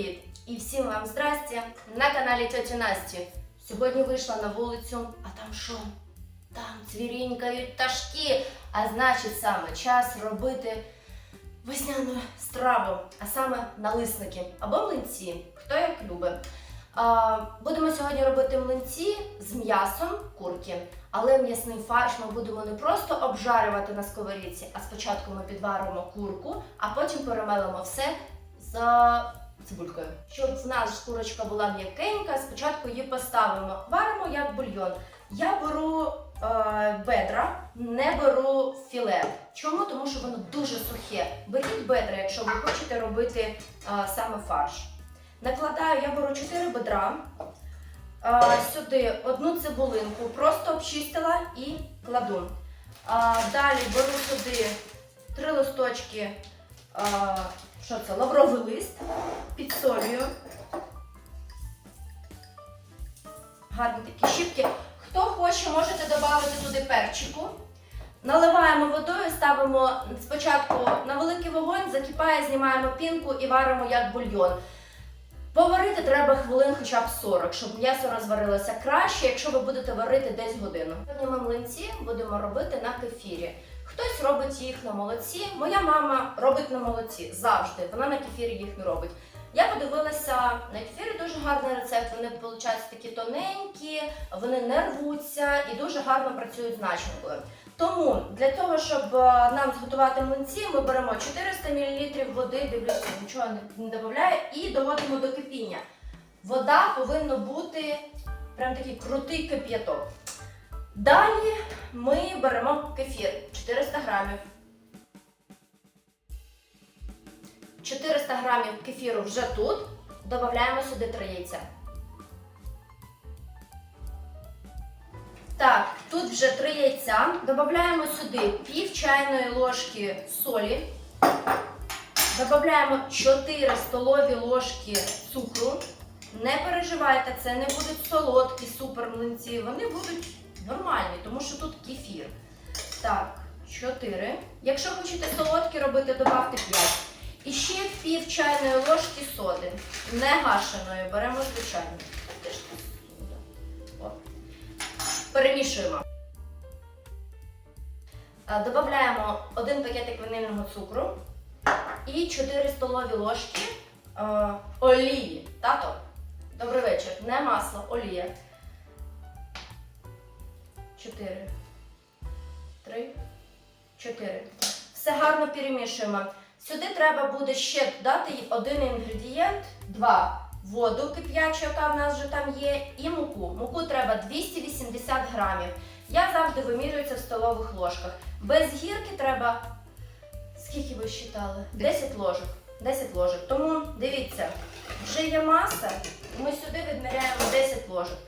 привіт! І всім вам здрасті на каналі Тьоті Насті. Сьогодні вийшла на вулицю, а там що? Там цвірінькають пташки, а значить саме час робити весняну страву, а саме налисники або млинці, хто як любить. Будемо сьогодні робити млинці з м'ясом курки, але м'ясний фарш ми будемо не просто обжарювати на сковорідці, а спочатку ми підваримо курку, а потім перемелимо все за цибулькою. Щоб в нас курочка була м'якенька, спочатку її поставимо. Варимо як бульйон. Я беру е, бедра, не беру філе. Чому? Тому що воно дуже сухе. Беріть бедра, якщо ви хочете робити е, саме фарш. Накладаю, я беру 4 бедра. Е, сюди одну цибулинку, просто обчистила і кладу. А, далі беру сюди три листочки, а, що це, лавровий лист, підсолюю. Гарні такі щіпки. Хто хоче, можете додати туди перчику. Наливаємо водою, ставимо спочатку на великий вогонь, закипає, знімаємо пінку і варимо як бульйон. Поварити треба хвилин хоча б 40, щоб м'ясо розварилося краще, якщо ви будете варити десь годину. Ми млинці будемо робити на кефірі. Хтось робить їх на молоці. Моя мама робить на молоці завжди. Вона на кефірі їх не робить. Я подивилася на кефірі дуже гарний рецепт. Вони виходять такі тоненькі, вони не рвуться і дуже гарно працюють з начинкою. Тому для того, щоб е, нам зготувати млинці, ми беремо 400 мл води, дивлюся, нічого не додаю, і доводимо до кипіння. Вода повинна бути прям такий крутий кип'яток. Далі ми беремо кефір 400 грамів. 400 грамів кефіру вже тут. Додаємо сюди 3 яйця. Так, тут вже 3 яйця. Додаємо сюди пів чайної ложки солі. Додаємо 4 столові ложки цукру. Не переживайте, це не будуть солодкі супер млинці, вони будуть нормальні, тому що тут кефір. Так, 4. Якщо хочете солодкі робити, додавте 5. І ще пів чайної ложки соди. Не гашеної, беремо сода. Перемішуємо. Е, Додаємо один пакетик ванильного цукру і 4 столові ложки е, олії. Тато, добрий вечір. Не масло, олія. 4. 3. 4. Все гарно перемішуємо. Сюди треба буде ще додати один інгредієнт, два. Воду кип'ячу, яка в нас вже там є, і муку. Муку треба 280 грамів. Я завжди вимірюю це в столових ложках. Без гірки треба. Скільки ви считали? 10 ложок. 10 ложок. Тому дивіться, вже є маса, ми сюди відміряємо 10 ложок.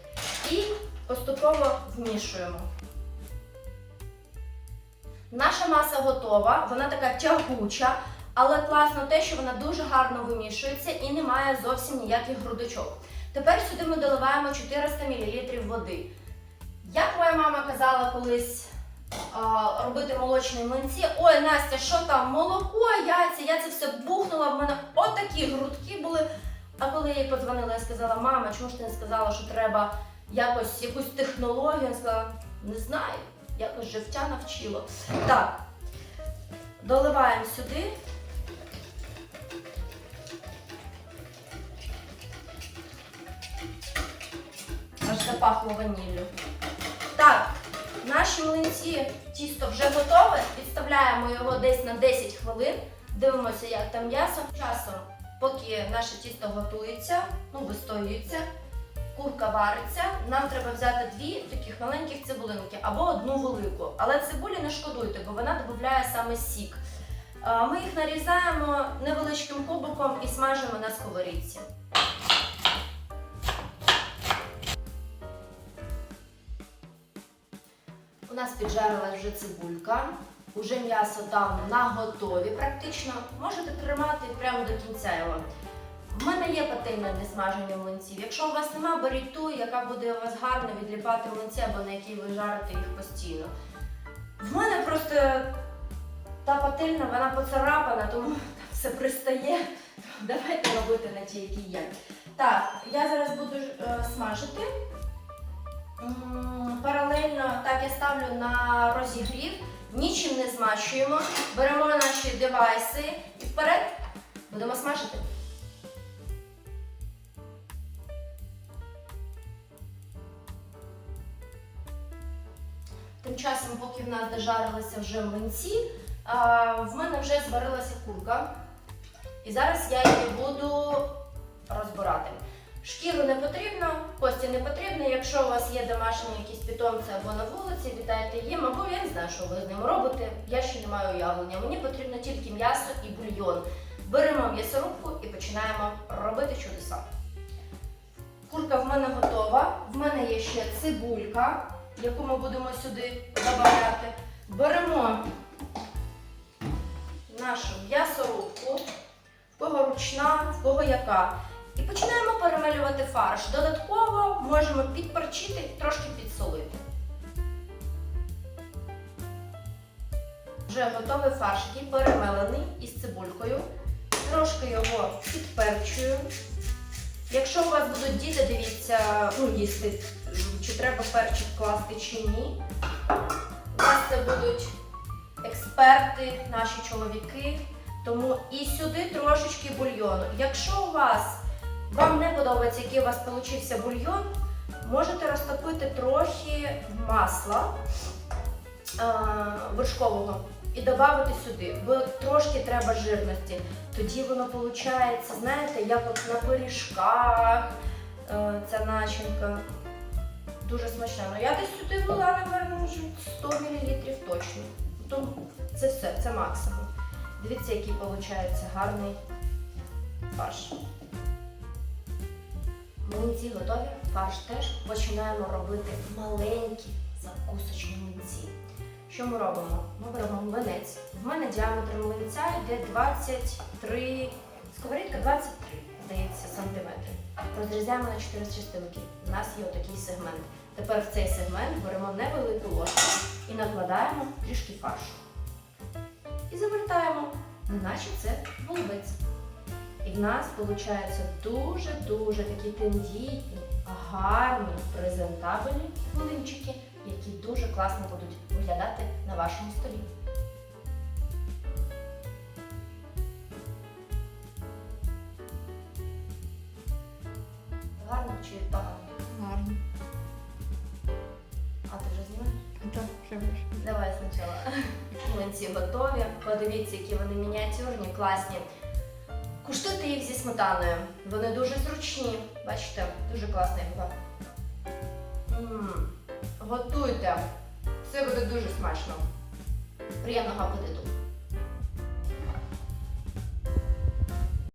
І поступово вмішуємо. Наша маса готова, вона така тягуча, але класно те, що вона дуже гарно вимішується і не має зовсім ніяких грудочок. Тепер сюди ми доливаємо 400 мл води. Як моя мама казала колись а, робити молочні млинці, ой, Настя, що там, молоко, яйця, я це все бухнула, в мене отакі грудки були. А коли я їй подзвонила, я сказала, мама, чому ж ти не сказала, що треба якось якусь технологію? Вона сказала, не знаю, якось життя навчило. Так, доливаємо сюди. Аж запахло ваніллю. Так, наші млинці тісто вже готове. Відставляємо його десь на 10 хвилин. Дивимося, як там м'ясо. Часом, поки наше тісто готується, ну, вистоюється, курка вариться, нам треба взяти дві таких маленьких цибулинки або одну велику. Але цибулі не шкодуйте, бо вона додає саме сік. Ми їх нарізаємо невеличким кубиком і смажимо на сковорідці. У нас піджарилась вже цибулька, уже м'ясо там на готові практично. Можете тримати прямо до кінця його. В мене є пательня для смаження млинців. Якщо у вас нема, беріть ту, яка буде у вас гарно відліпати млинці або на якій ви жарите їх постійно. В мене просто та пательня, вона поцарапана, тому все пристає. Давайте робити на ті, які є. Так, я зараз буду е, смажити. Паралельно так я ставлю на розігрів, нічим не змащуємо. Беремо наші девайси і вперед будемо смажити. Тим часом, поки в нас дожарилися вже млинці, в мене вже зварилася курка. І зараз я її буду розбирати. Шкіру не потрібно, кості не потрібно. Якщо у вас є домашні якісь питомці або на вулиці, вітайте їм, або я не знаю, що ви з ним робите. Я ще не маю уявлення. Мені потрібно тільки м'ясо і бульйон. Беремо м'ясорубку і починаємо робити чудеса. Курка в мене готова. В мене є ще цибулька, яку ми будемо сюди додавати. Беремо нашу м'ясорубку, кого ручна, кого яка. І починаємо перемелювати фарш. Додатково можемо підперчити, трошки підсолити. Вже готовий фарш, який перемелений із цибулькою. Трошки його підперчую. Якщо у вас будуть діти, дивіться, ну, їсти, треба перчик класти чи ні. У нас це будуть експерти, наші чоловіки. Тому і сюди трошечки бульйону. Якщо у вас вам не подобається, який у вас получився бульйон, можете розтопити трохи масла е, вершкового і додати сюди, бо трошки треба жирності. Тоді воно виходить, знаєте, як от на пиріжках е, ця начинка. Дуже смачна. Ну я десь сюди була, напевно, вже 100 мл точно. Тому це все, це максимум. Дивіться, який виходить гарний фарш. Млинці готові, фарш теж починаємо робити маленькі закусочні млинці. Що ми робимо? Ми беремо млинець. В мене діаметр млинця йде 23, сковорідка 23, здається, сантиметри. Розрізаємо на 4 частинки. У нас є отакий сегмент. Тепер в цей сегмент беремо невелику ложку і накладаємо трішки фаршу. І завертаємо, неначе це голубець. І в нас виходить дуже-дуже такі тендітні, гарні, презентабельні млинчики, які дуже класно будуть виглядати на вашому столі. Гарно чи погано? Так. Давай спочатку. Млинці готові. Подивіться, які вони мініатюрні, класні. Куштуйте їх зі сметаною. Вони дуже зручні. Бачите, дуже вибор. М, Готуйте. Це буде дуже смачно. Приємного апетиту.